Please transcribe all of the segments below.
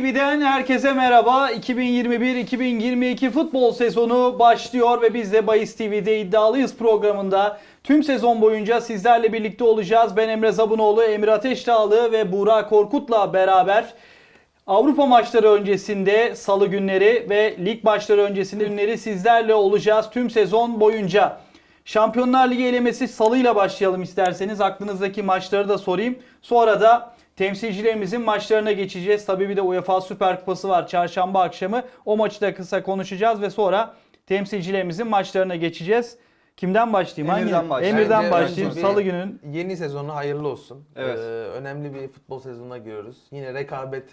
TV'den herkese merhaba. 2021-2022 futbol sezonu başlıyor ve biz de Bayis TV'de iddialıyız programında. Tüm sezon boyunca sizlerle birlikte olacağız. Ben Emre Zabunoğlu, Emir Ateşdağlı ve Buğra Korkut'la beraber Avrupa maçları öncesinde salı günleri ve lig maçları öncesinde günleri sizlerle olacağız tüm sezon boyunca. Şampiyonlar Ligi elemesi salıyla başlayalım isterseniz. Aklınızdaki maçları da sorayım. Sonra da temsilcilerimizin maçlarına geçeceğiz. Tabii bir de UEFA Süper Kupası var çarşamba akşamı. O maçı da kısa konuşacağız ve sonra temsilcilerimizin maçlarına geçeceğiz. Kimden başlayayım? Emir'den Hangi? başlayayım. Emir'den Bence başlayayım. önce Salı günün Yeni sezonu hayırlı olsun. Evet. Ee, önemli bir futbol sezonuna giriyoruz. Yine rekabet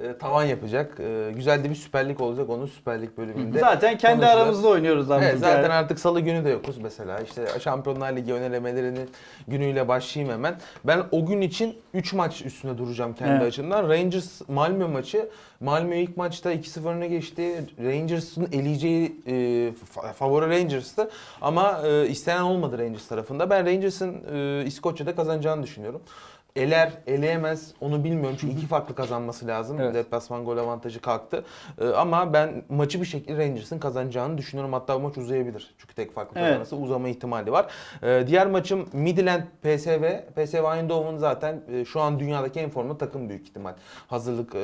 e, tavan yapacak. E, güzel de bir Süper Lig olacak onun Süper Lig bölümünde. zaten kendi konuşacağız. aramızda oynuyoruz artık. Evet zaten yani. artık salı günü de yokuz mesela. İşte Şampiyonlar Ligi önelemelerinin günüyle başlayayım hemen. Ben o gün için 3 maç üstüne duracağım kendi Evet. açımdan. Rangers Malmö maçı. Malmö ilk maçta 2-0 öne geçti. Rangers'ın eleyeceği e, fa- favori Rangers'tı. Ama e, istenen olmadı Rangers tarafında. Ben Rangers'ın e, İskoçya'da kazanacağını düşünüyorum. Eler, eleyemez onu bilmiyorum çünkü iki farklı kazanması lazım. Evet. Deplasman gol avantajı kalktı. Ee, ama ben maçı bir şekilde Rangers'ın kazanacağını düşünüyorum. Hatta bu maç uzayabilir. Çünkü tek farklı Evet. kazanırsa uzama ihtimali var. Ee, diğer maçım Midland PSV. PSV Eindhoven zaten e, şu an dünyadaki en formda takım büyük ihtimal. Hazırlık e,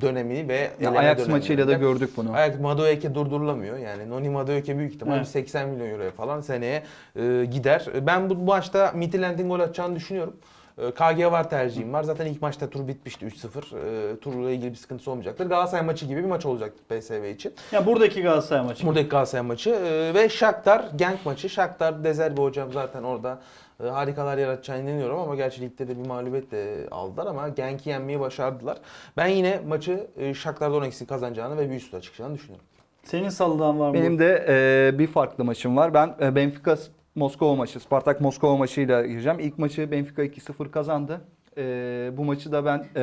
dönemi ve Ya Ajax maçıyla da gördük bunu. Ajax Madueke durdurulamıyor. Yani Noni Madueke büyük ihtimal Evet. bir 80 milyon euroya falan seneye e, gider. Ben bu maçta Midland'in gol atacağını düşünüyorum. E, KG var tercihim var. Zaten ilk maçta tur bitmişti 3-0. E, turla ilgili bir sıkıntısı olmayacaktır. Galatasaray maçı gibi bir maç olacaktır PSV için. Ya buradaki Galatasaray maçı. Buradaki Galatasaray maçı e, ve Shakhtar Genk maçı. Shakhtar Dezerbi hocam zaten orada e, harikalar yaratacağını inanıyorum ama gerçi ligde de bir mağlubiyet de aldılar ama Genk'i yenmeyi başardılar. Ben yine maçı e, Shakhtar Donetsk'in kazanacağını ve bir üstüne çıkacağını düşünüyorum. Senin salıdan var mı? Benim de e, bir farklı maçım var. Ben e, Benfica Moskova maçı, Spartak Moskova maçıyla gireceğim. İlk maçı Benfica 2-0 kazandı. E, bu maçı da ben e,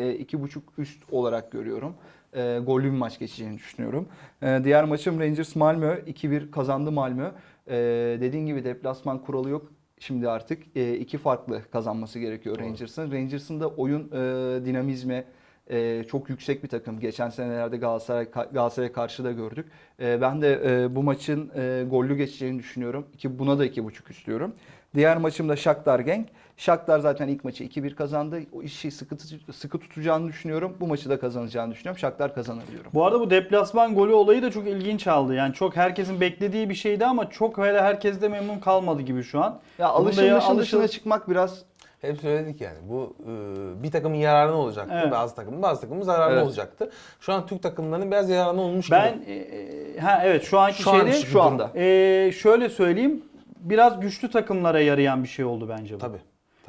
e, iki buçuk üst olarak görüyorum. E, gollü bir maç geçeceğini düşünüyorum. E, diğer maçım Rangers Malmö 2-1 kazandı Malmö. E, dediğin gibi deplasman kuralı yok. Şimdi artık e, iki farklı kazanması gerekiyor. Rangers'ın. Rangers'ın da oyun e, dinamizmi, e, çok yüksek bir takım. Geçen senelerde Galatasaray Galatasaray'a karşı da gördük. E, ben de e, bu maçın e, gollü geçeceğini düşünüyorum. Ki buna da 2.5 istiyorum. Diğer maçım da Shakhtar Genk. Shakhtar zaten ilk maçı 2-1 kazandı. O işi sıkı, sıkı tutacağını düşünüyorum. Bu maçı da kazanacağını düşünüyorum. Shakhtar kazanır diyorum. Bu arada bu deplasman golü olayı da çok ilginç aldı. Yani çok herkesin beklediği bir şeydi ama çok öyle herkes de memnun kalmadı gibi şu an. Ya ya- dışına çıkmak biraz Hep söyledik yani bu e, bir takımın yararına olacaktı. Evet. Bazı takımın bazı takımın zararına Evet. olacaktı. Şu an Türk takımlarının biraz yararına olmuş Ben gibi. e, ha evet şu anki Şu an şeyde şu şu anda. e, şöyle söyleyeyim biraz güçlü takımlara yarayan bir şey oldu bence bu. Tabii.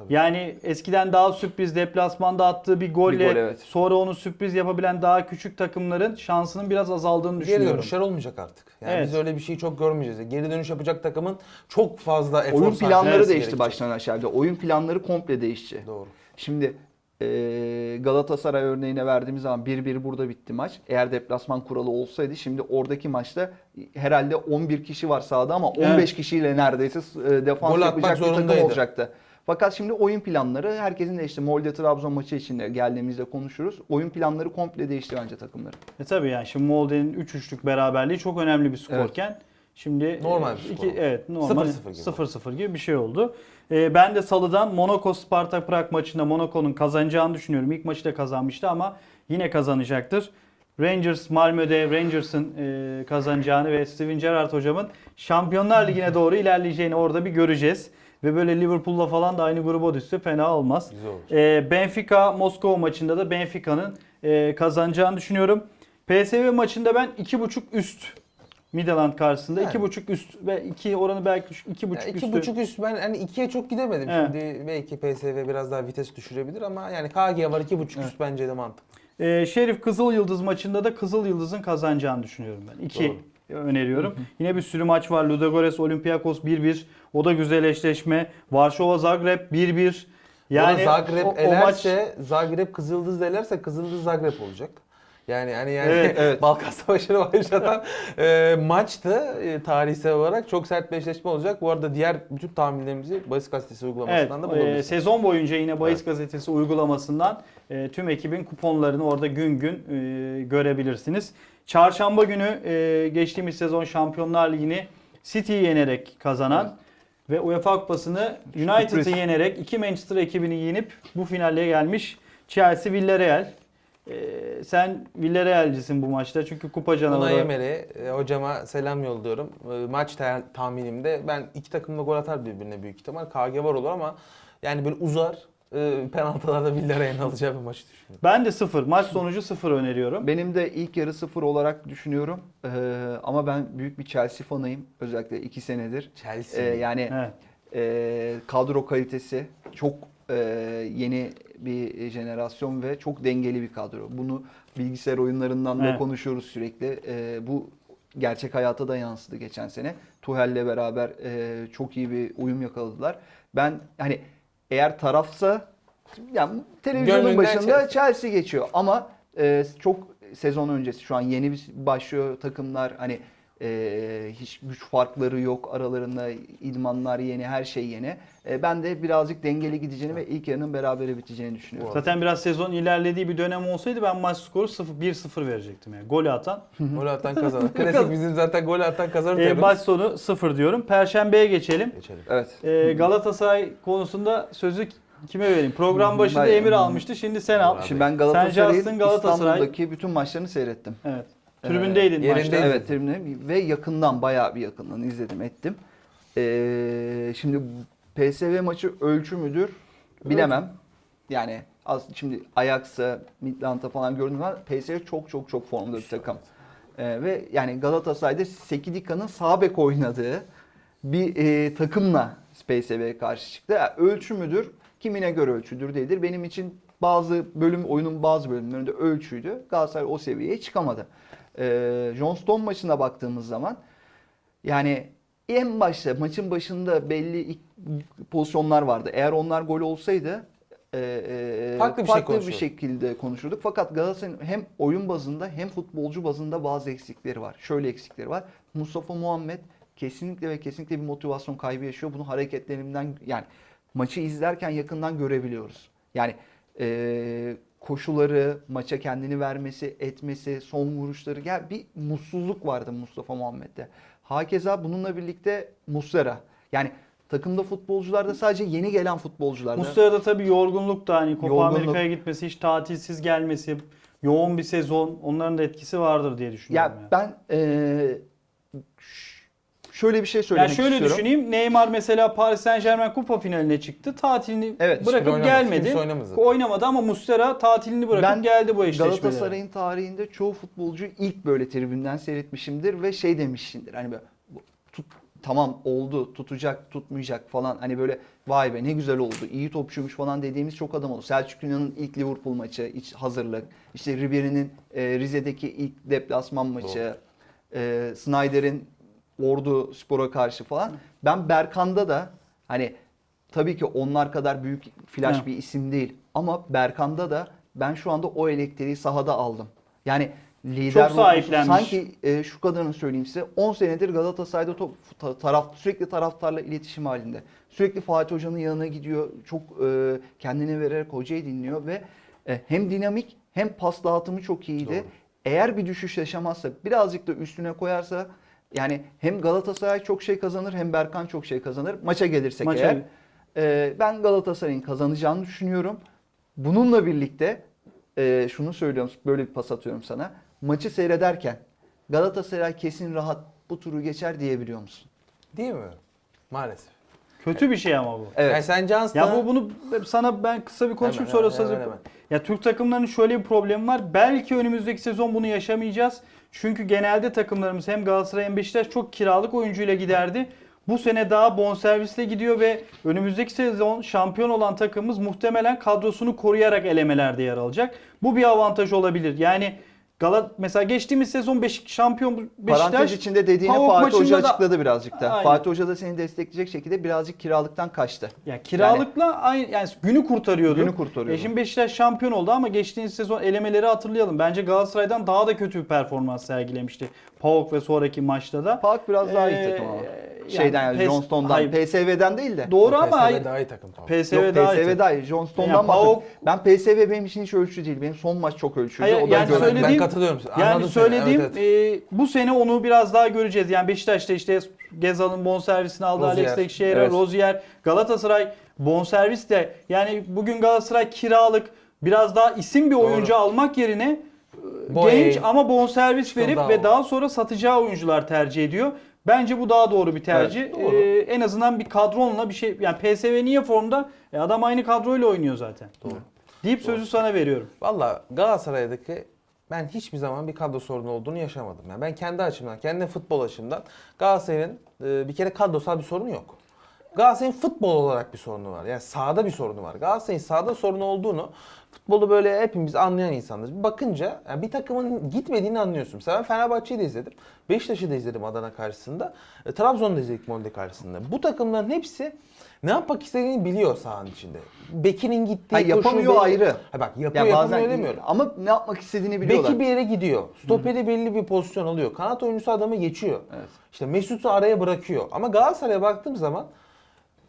Tabii. Yani eskiden daha sürpriz deplasmanda attığı bir golle Bir gol, evet. sonra onu sürpriz yapabilen daha küçük takımların şansının biraz azaldığını Geri düşünüyorum. dönüşler olmayacak artık. Yani Evet. biz öyle bir şeyi çok görmeyeceğiz. Geri dönüş yapacak takımın çok fazla efor oyun planları değişti gerekecek. baştan aşağıya. Oyun planları komple değişti. Doğru. Şimdi e, Galatasaray örneğine verdiğimiz zaman 1-1 burada bitti maç. Eğer deplasman kuralı olsaydı şimdi oradaki maçta herhalde 11 kişi var sahada ama 15 Evet. kişiyle neredeyse e, defans Gol yapacak bir takım olacaktı. Fakat şimdi oyun planları herkesin değişti. Molde Trabzon maçı içinde geldiğimizde konuşuruz. Oyun planları komple değişti bence takımların. E tabii yani şimdi Molde'nin 3-3'lük beraberliği çok önemli bir skorken şimdi Normal bir skor iki, evet normal 0-0 gibi. 0-0 gibi bir şey oldu. E, ben de salıdan Monaco Spartak Prag maçında Monaco'nun kazanacağını düşünüyorum. İlk maçı da kazanmıştı ama yine kazanacaktır. Rangers Malmö'de Rangers'ın e, kazanacağını ve Steven Gerrard hocamın Şampiyonlar Ligi'ne doğru ilerleyeceğini orada bir göreceğiz. Ve böyle Liverpool'la falan da aynı gruba düşse fena olmaz. Güzel olur. E, Benfica Moskova maçında da Benfica'nın e, kazanacağını düşünüyorum. PSV maçında ben 2.5 üst Midland karşısında Yani. 2.5 üst ve 2 oranı belki 2.5 Ya iki üstü. buçuk üst ben hani ikiye çok gidemedim. Evet. Şimdi belki PSV biraz daha vites düşürebilir ama yani KG var iki buçuk üst bence de mantıklı. Ee, Şerif Kızıl Yıldız maçında da Kızıl Yıldız'ın kazanacağını düşünüyorum ben. 2 öneriyorum. Yine bir sürü maç var. Ludogorets Olympiakos 1-1. O da güzel eşleşme. Varşova Zagreb 1-1. Yani Yani Zagreb o, o maç Zagreb Kızıldız elerse Kızıldız Zagreb olacak. Yani hani yani Evet, evet. Balkan Savaşı'nı başlatan e, maçtı e, tarihsel olarak. Çok sert bir eşleşme olacak. Bu arada diğer bütün tahminlerimizi Bahis Gazetesi Evet, uygulamasından da e, bulabilirsiniz. sezon boyunca yine Bayis Evet. Gazetesi uygulamasından e, tüm ekibin kuponlarını orada gün gün e, görebilirsiniz. Çarşamba günü e, geçtiğimiz sezon Şampiyonlar Ligi'ni City'yi yenerek kazanan ve UEFA Kupası'nı United'ı Sürpriz. yenerek iki Manchester ekibini yenip bu finale gelmiş Chelsea Villarreal. E, sen Villarreal'cisin bu maçta çünkü kupa Unai canavarı. Emery e, hocama selam yolluyorum. E, maç ta- tahminimde ben iki takım da gol atar birbirine büyük ihtimal. KG var olur ama yani böyle uzar. E, penaltılarda Villarreal'in alacağı bir maçı düşünüyorum. Ben de sıfır. Maç sonucu sıfır öneriyorum. Benim de ilk yarı sıfır olarak düşünüyorum. Ee, ama ben büyük bir Chelsea fanıyım. Özellikle iki senedir. Chelsea. Ee, yani Evet. e, kadro kalitesi çok e, yeni bir jenerasyon ve çok dengeli bir kadro. Bunu bilgisayar oyunlarından da Evet. konuşuyoruz sürekli. E, bu gerçek hayata da yansıdı geçen sene. Tuhel'le beraber e, çok iyi bir uyum yakaladılar. Ben hani eğer tarafsa yani televizyonun Gönlünden başında Chelsea. Chelsea geçiyor ama e, çok sezon öncesi şu an yeni bir başlıyor takımlar hani e, hiç güç farkları yok aralarında idmanlar yeni her şey yeni. E, ben de birazcık dengeli gideceğini ve ilk yarının berabere biteceğini düşünüyorum. Zaten biraz sezon ilerlediği bir dönem olsaydı ben maç skoru 0 1-0 verecektim yani. Golü atan. Gol atan kazanır. Klasik bizim zaten gol atan kazanır E, diyoruz. maç sonu 0 diyorum. Perşembeye geçelim. Geçelim. Evet. E, Galatasaray konusunda sözü kime vereyim? Program başında Ben- Emir almıştı. Şimdi sen al. Şimdi ben Galatasaray'ın Galatasaray- İstanbul'daki bütün maçlarını seyrettim. Evet. Tribündeydin Ee, maçta. yerinde- Evet tribünde ve yakından bayağı bir yakından izledim ettim. Ee, şimdi PSV maçı ölçü müdür bilemem. Yani az şimdi Ajax'a, Midland'a falan gördüğüm zaman PSV çok çok çok formda bir takım. Ee, ve yani Galatasaray'da Sekidika'nın sağ bek oynadığı bir e, takımla PSV'ye karşı çıktı. Yani ölçü müdür? Kimine göre ölçüdür değildir. Benim için bazı bölüm oyunun bazı bölümlerinde ölçüydü. Galatasaray o seviyeye çıkamadı. Ee, John Stone maçına baktığımız zaman yani en başta maçın başında belli pozisyonlar vardı. Eğer onlar gol olsaydı e, e, Farklı bir şey bir konuşurduk. şekilde konuşurduk. Fakat Galatasaray'ın hem oyun bazında hem futbolcu bazında bazı eksikleri var. Şöyle eksikleri var. Mustafa Muhammed kesinlikle ve kesinlikle bir motivasyon kaybı yaşıyor. Bunu hareketlerinden yani maçı izlerken yakından görebiliyoruz. Yani e, koşuları, maça kendini vermesi, etmesi, son vuruşları. Yani bir mutsuzluk vardı Mustafa Muhammed'de. Hakeza bununla birlikte Muslera. Yani takımda futbolcularda sadece yeni gelen futbolcularda. Bu sırada tabii yorgunluk da hani Copa Yorgunluk. Amerika'ya gitmesi, hiç tatilsiz gelmesi, yoğun bir sezon onların da etkisi vardır diye düşünüyorum. ya yani. ben e, ş- şöyle bir şey Yani söylemek şöyle istiyorum. düşüneyim. Neymar mesela Paris Saint Germain kupa finaline çıktı. Tatilini Evet, bırakıp oynamadı. gelmedi. Kimse oynamadı. Oynamadı ama Muslera tatilini bırakıp Ben geldi bu eşleşmelere. Galatasaray'ın tarihinde çoğu futbolcu ilk böyle tribünden seyretmişimdir ve şey demişimdir. Hani böyle bu- tut, tamam oldu tutacak tutmayacak falan hani böyle vay be ne güzel oldu iyi topçuymuş falan dediğimiz çok adam oldu. Selçuk İnan'ın ilk Liverpool maçı iç hazırlık işte Ribery'nin e, Rize'deki ilk deplasman maçı e, Snyder'in Ordu Spor'a karşı falan. Ben Berkan'da da hani tabii ki onlar kadar büyük flash Evet. bir isim değil ama Berkan'da da ben şu anda o elektriği sahada aldım. Yani lider Çok sahiplenmiş. Sanki e, şu kadarını söyleyeyim size. 10 senedir Galatasaray'da top, ta- taraf sürekli taraftarla iletişim halinde. Sürekli Fatih Hoca'nın yanına gidiyor. Çok e, kendini vererek hocayı dinliyor ve e, hem dinamik hem pas dağıtımı çok iyiydi. Doğru. Eğer bir düşüş yaşamazsa birazcık da üstüne koyarsa yani hem Galatasaray çok şey kazanır hem Berkan çok şey kazanır. Maça gelirsek Maça- eğer e, ben Galatasaray'ın kazanacağını düşünüyorum. Bununla birlikte e, şunu söylüyorum, böyle bir pas atıyorum sana. Maçı seyrederken Galatasaray kesin rahat bu turu geçer diyebiliyor musun? Değil mi? Maalesef. Kötü bir şey ama bu. Evet. Yani sen Johnston... Ya bu bunu sana ben kısa bir konuşayım Hemen, sonra hemen, hemen, hemen. Ya Türk takımlarının şöyle bir problemi var. Belki önümüzdeki sezon bunu yaşamayacağız. Çünkü genelde takımlarımız hem Galatasaray hem Beşiktaş çok kiralık oyuncuyla giderdi. Bu sene daha bonservisle gidiyor ve önümüzdeki sezon şampiyon olan takımımız muhtemelen kadrosunu koruyarak elemelerde yer alacak. Bu bir avantaj olabilir. Yani Galat mesela geçtiğimiz sezon Beşik şampiyon Beşiktaş Parantez içinde dediğini PAOK Fatih Hoca da- açıkladı birazcık da. Aynen. Fatih Hoca da seni destekleyecek şekilde birazcık kiralıktan kaçtı. ya kiralıkla aynı yani günü kurtarıyordu. Günü kurtarıyordu. E şimdi Beşiktaş şampiyon oldu ama geçtiğimiz sezon elemeleri hatırlayalım. Bence Galatasaray'dan daha da kötü bir performans sergilemişti. PAOK ve sonraki maçta da. PAOK biraz daha iyi Ee, takım ama. Yani Şeyden yani PES Johnston'dan, hayır. PSV'den değil de. Doğru ama PSV hayır. daha iyi takım tamam. PSV Yok daha iyi. PSV daha iyi. Johnston'dan Yani bahsediyorum. Ben PSV benim için hiç ölçü değil. Benim son maç çok ölçüydü. Hayır, o da yani görmedim. söylediğim- ben katılıyorum. Yani Anladım seni. söylediğim Evet, evet. e, bu sene onu biraz daha göreceğiz. Yani Beşiktaş'ta işte Gezal'ın bonservisini aldı Rozier. Alex Teixeira, Evet. Rozier, Galatasaray bonservis de yani bugün Galatasaray kiralık biraz daha isim bir Doğru. oyuncu almak yerine e, Boye, genç ama bonservis verip ve o. daha sonra satacağı oyuncular tercih ediyor. Bence bu daha doğru bir tercih. Evet, doğru. E, en azından bir kadronla bir şey yani PSV niye formda? E, adam aynı kadroyla oynuyor zaten. Doğru. Deyip sözü sana veriyorum. Valla Galatasaray'daki ben hiçbir zaman bir kadro sorunu olduğunu yaşamadım. Yani ben kendi açımdan, kendi futbol açımdan Galatasaray'ın e, bir kere kadrosal bir sorunu yok. Galatasaray'ın futbol olarak bir sorunu var. Yani sahada bir sorunu var. Galatasaray'ın sahada sorunu olduğunu futbolu böyle hepimiz anlayan insanlarız. Bir bakınca yani bir takımın gitmediğini anlıyorsun. Mesela ben Fenerbahçe'yi de izledim. Beşiktaş'ı da izledim Adana karşısında. E, Trabzon'u da izledik Molde karşısında. Bu takımların hepsi ne yapmak istediğini biliyor sahanın içinde. Bekir'in gittiği Hayır, yapamıyor koşu ayrı. Ha bak yapıyor Ya yapamıyor demiyorum. ama ne yapmak istediğini biliyorlar. Beki bir yere gidiyor. Stoperi belli bir pozisyon alıyor. Kanat oyuncusu adamı geçiyor. Evet. İşte Mesut'u araya bırakıyor. Ama Galatasaray'a baktığım zaman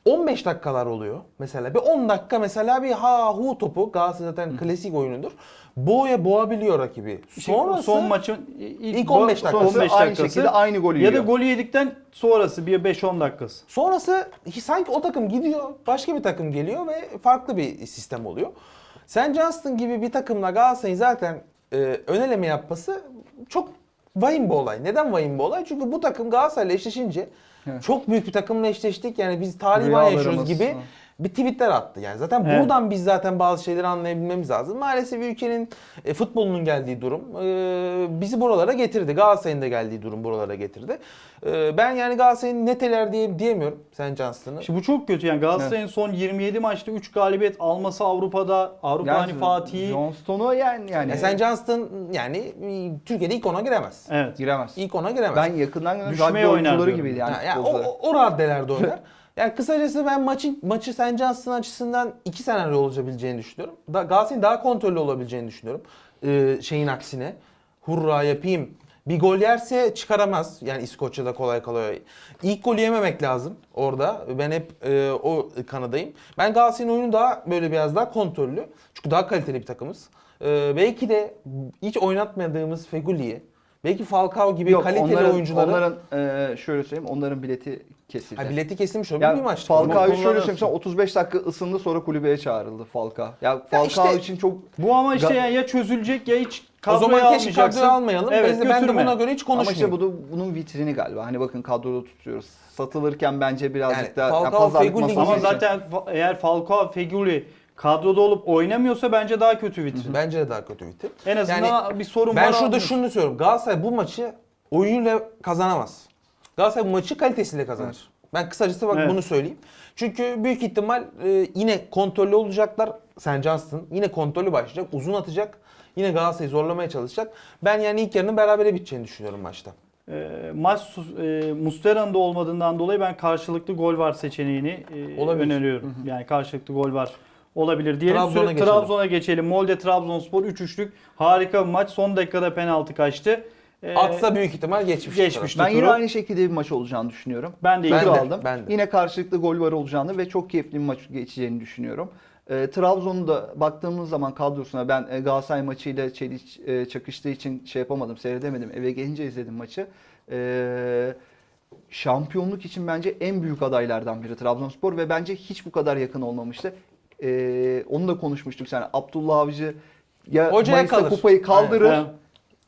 15 dakikalar oluyor. Mesela bir 10 dakika mesela bir ha hu topu Galatasaray zaten klasik oyunudur. Boğaya boğabiliyor rakibi. Sonrası son maçın ilk, ilk 15 dakika. Sonrası 15 aynı dakikası. şekilde aynı golü Ya da yiyor. golü yedikten sonrası bir 5-10 dakikası. Sonrası sanki o takım gidiyor, başka bir takım geliyor ve farklı bir sistem oluyor. Sen Johnston gibi bir takımla Galatasaray'ın zaten e, ön eleme yapması çok vahim bir olay. Neden vahim bir olay? Çünkü bu takım Galatasaray'la eşleşince Evet. çok büyük bir takımla eşleştik. Yani biz taliban Rüyalarımız. yaşıyoruz gibi bir tweetler attı. Yani zaten Evet. buradan biz zaten bazı şeyleri anlayabilmemiz lazım. Maalesef ülkenin e, futbolunun geldiği durum e, bizi buralara getirdi. Galatasaray'ın da geldiği durum buralara getirdi. E, ben yani Galatasaray'ın neteler diye diyemiyorum Sen Johnston'ı. Şimdi bu çok kötü yani Galatasaray'ın son 27 maçta 3 galibiyet alması Avrupa'da Avrupa hani Fatih'i Johnston'u yani yani Ya sen Johnston yani e, Türkiye'de ilk ona giremez. Evet. giremez. İlk ona giremez. Ben yakından gördüm. Düşmeye oyuncuları gibiydi yani. Ha, yani o, o, o raddelerde oynar. Yani kısacası ben maçın maçı Sen Johnston açısından iki senaryo olabileceğini düşünüyorum. Da, Galatasaray'ın daha kontrollü olabileceğini düşünüyorum. Ee, şeyin aksine. Hurra yapayım. Bir gol yerse çıkaramaz. Yani İskoçya'da kolay kolay. İlk golü yememek lazım orada. Ben hep e, o kanadayım. Ben Galatasaray'ın oyunu daha böyle biraz daha kontrollü. Çünkü daha kaliteli bir takımız. Ee, belki de hiç oynatmadığımız Feguli'yi, belki Falcao gibi Yok, kaliteli onların, oyuncuları... Onların e, şöyle söyleyeyim onların bileti kesildi. Ha, bileti kesilmiş Yani bir maçta. Falcao'yu şöyle söyleyeyim sana 35 dakika ısındı sonra kulübeye çağrıldı Falcao. Ya Falcao işte- için çok Bu ama işte yani ya çözülecek ya hiç o kadroya zaman keşke almayacaksın. kadroyu almayalım. Evet, de- ben de buna göre hiç ama konuşmayayım. işte bu da bunun vitrini galiba. Hani bakın kadroda tutuyoruz. Satılırken bence birazcık Yani da Falcao, pazarlık Feguli Ama zaten eğer Falcao, Feguli kadroda olup oynamıyorsa bence daha kötü vitrin. Bence de daha kötü bitti. En azından bir sorun Ben var. şurada anlıyorsun. şunu söylüyorum. Galatasaray bu maçı oyunuyla kazanamaz. Galatasaray bu maçı kalitesiyle kazanır. Ben kısacası bak Evet. bunu söyleyeyim. Çünkü büyük ihtimal e, yine kontrollü olacaklar. Sen Johnston yine kontrollü başlayacak. Uzun atacak. Yine Galatasaray'ı zorlamaya çalışacak. Ben yani ilk yarının berabere biteceğini düşünüyorum maçta. E, maç sus- e, Mustera'nın da olmadığından dolayı ben karşılıklı gol var seçeneğini e, Olabilir. öneriyorum. Yani karşılıklı gol var olabilir diyelim. Trabzon'a Süre- geçelim. Trabzon'a geçelim. Molde Trabzonspor 3-3'lük harika bir maç. Son dakikada penaltı kaçtı. E, Atsa büyük ihtimal geçmiş. geçmiş. Ben yine aynı şekilde bir maç olacağını düşünüyorum. Ben de Ben iki de. aldım. ben de. Yine karşılıklı gol var olacağını ve çok keyifli bir maç geçeceğini düşünüyorum. E, Trabzon'u da baktığımız zaman kadrosuna ben e, Galatasaray maçıyla Çeliç e, çakıştığı için şey yapamadım, seyredemedim. Eve gelince izledim maçı. E, şampiyonluk için bence en büyük adaylardan biri Trabzonspor ve bence hiç bu kadar yakın olmamıştı. E, onu da konuşmuştuk sen. Abdullah Avcı ya Hocaya Mayıs'ta kalır. kupayı kaldırır Aynen.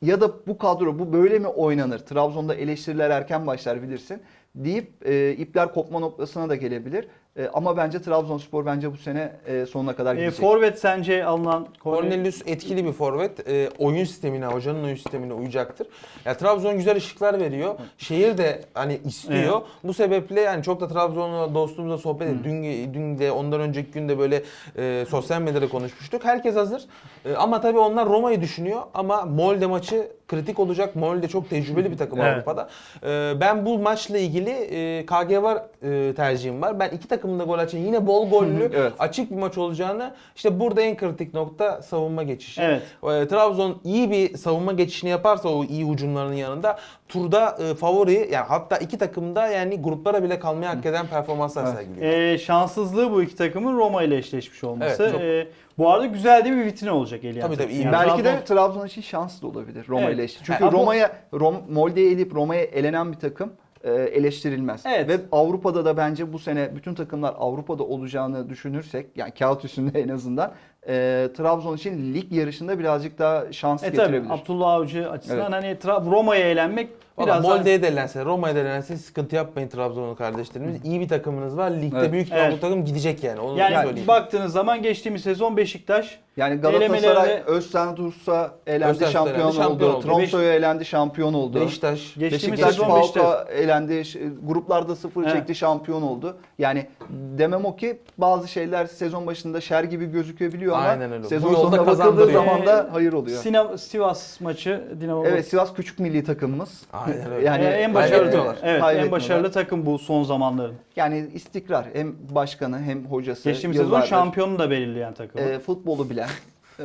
ya da bu kadro bu böyle mi oynanır? Trabzon'da eleştiriler erken başlar bilirsin. deyip e, ipler kopma noktasına da gelebilir. E, ama bence Trabzonspor bence bu sene e, sonuna kadar E, gidecek. forvet sence alınan Cornelius etkili bir forvet. Ee, oyun sistemine, hocanın oyun sistemine uyacaktır. Ya Trabzon güzel ışıklar veriyor. Şehir de hani istiyor. Bu sebeple yani çok da Trabzon'la dostluğumuzla sohbet ettik. Dün, dün de ondan önceki gün de böyle e, sosyal medyada konuşmuştuk. Herkes hazır. E, ama tabii onlar Roma'yı düşünüyor. Ama Molde maçı kritik olacak. Molde çok tecrübeli bir takım Evet. Avrupa'da. E, ben bu maçla ilgili e, KG var e, tercihim var. Ben iki takımın da gol açan yine bol gollü Evet. açık bir maç olacağını işte burada en kritik nokta savunma geçişi. Evet. E, Trabzon iyi bir savunma geçişini yaparsa o iyi hücumlarının yanında turda e, favori yani hatta iki takım da yani gruplara bile kalmayı hak eden performanslar Evet. sergiliyor. E, şanssızlığı bu iki takımın Roma ile eşleşmiş olması. Evet, çok- E, bu arada güzel de bir vitrin olacak Elian. Tabii, tabii, iyi. Yani Belki Trabzon- de Trabzon için şans da olabilir Roma Evet. ile eşleşti. Çünkü Ha, bu- Roma'ya Rom, Molde'ye elip Roma'ya elenen bir takım e, eleştirilmez. Evet. Ve Avrupa'da da bence bu sene bütün takımlar Avrupa'da olacağını düşünürsek yani kağıt üstünde en azından e, Trabzon için lig yarışında birazcık daha şans E tabii getirebilir. Abdullah Avcı açısından Evet. hani Tra- Roma'ya eğlenmek Valla biraz daha- Molde'ye de elense, Roma'ya da elense sıkıntı yapmayın Trabzonlu kardeşlerimiz. İyi bir takımınız var. Ligde Evet. büyük ihtimalle Evet. takım gidecek yani. Onu yani söyleyeyim. baktığınız zaman geçtiğimiz sezon Beşiktaş Yani Galatasaray Elemelerine- Özsen Dursa elendi Özsen şampiyon, elendi, şampiyon oldu. oldu. Tromso'ya elendi şampiyon oldu. Beşiktaş. geçtiğimiz Beşiktaş sezon Beşiktaş elendi. Gruplarda sıfır Evet. çekti şampiyon oldu. Yani demem o ki bazı şeyler sezon başında şer gibi gözükebiliyor ama Aynen öyle. Bu sezon yolda sonunda bakıldığı kazandırıyor. zaman da hayır oluyor. Sina- Sivas maçı Dinamo Evet Sivas küçük milli takımımız. Aynen öyle. Yani Ee, en başarılı kaybetmiyorlar. evet en Kaybetmiyorlar. başarılı takım bu son zamanların. Yani istikrar hem başkanı hem hocası. Geçtiğimiz sezon yıllardır, şampiyonu da belirleyen takım. e, futbolu bilen. e,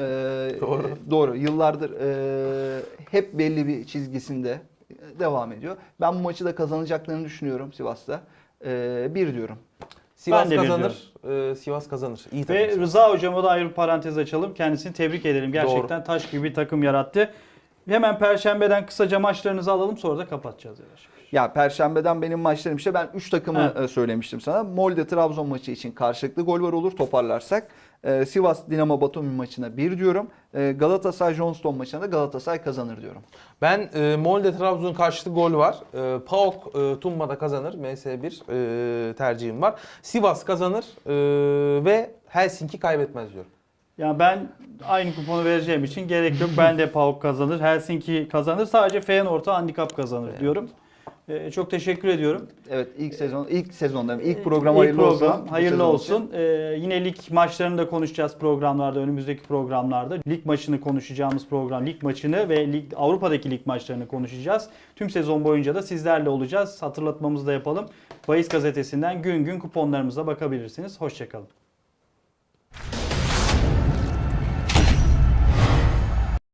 Doğru. e, doğru. Yıllardır e, hep belli bir çizgisinde devam ediyor. Ben bu maçı da kazanacaklarını düşünüyorum Sivas'ta. E, bir diyorum. Sivas Ben de kazanır. e, Sivas kazanır. İyi takım. Ve Sivas. Rıza hocama da ayrı bir parantez açalım. Kendisini tebrik edelim. Gerçekten taş gibi bir takım yarattı. Hemen Perşembe'den kısaca maçlarınızı alalım sonra da kapatacağız yavaş. yavaş. Ya Perşembeden benim maçlarım işte ben 3 takımı Evet. e, söylemiştim sana. Molde Trabzon maçı için karşılıklı gol var olur toparlarsak. E, Sivas Dinamo Batumi maçına 1 diyorum. E, Galatasaray Johnston maçına da Galatasaray kazanır diyorum. Ben e, Molde Trabzon karşılıklı gol var. E, PAOK e, Tumba'da kazanır. MS1 e, tercihim var. Sivas kazanır e, ve Helsinki kaybetmez diyorum. Yani ben aynı kuponu vereceğim için gerek yok. Ben de PAOK kazanır. Helsinki kazanır. Sadece Feyenoord'a handikap kazanır diyorum. Ee, çok teşekkür ediyorum. Evet ilk sezon ilk sezonda ilk program İlk hayırlı program, olsun. Hayırlı olsun. Ee, yine lig maçlarını da konuşacağız programlarda, önümüzdeki programlarda. Lig maçını konuşacağımız program, lig maçını ve lig, Avrupa'daki lig maçlarını konuşacağız. Tüm sezon boyunca da sizlerle olacağız. Hatırlatmamızı da yapalım. Bayis gazetesinden gün gün kuponlarımıza bakabilirsiniz. Hoşçakalın.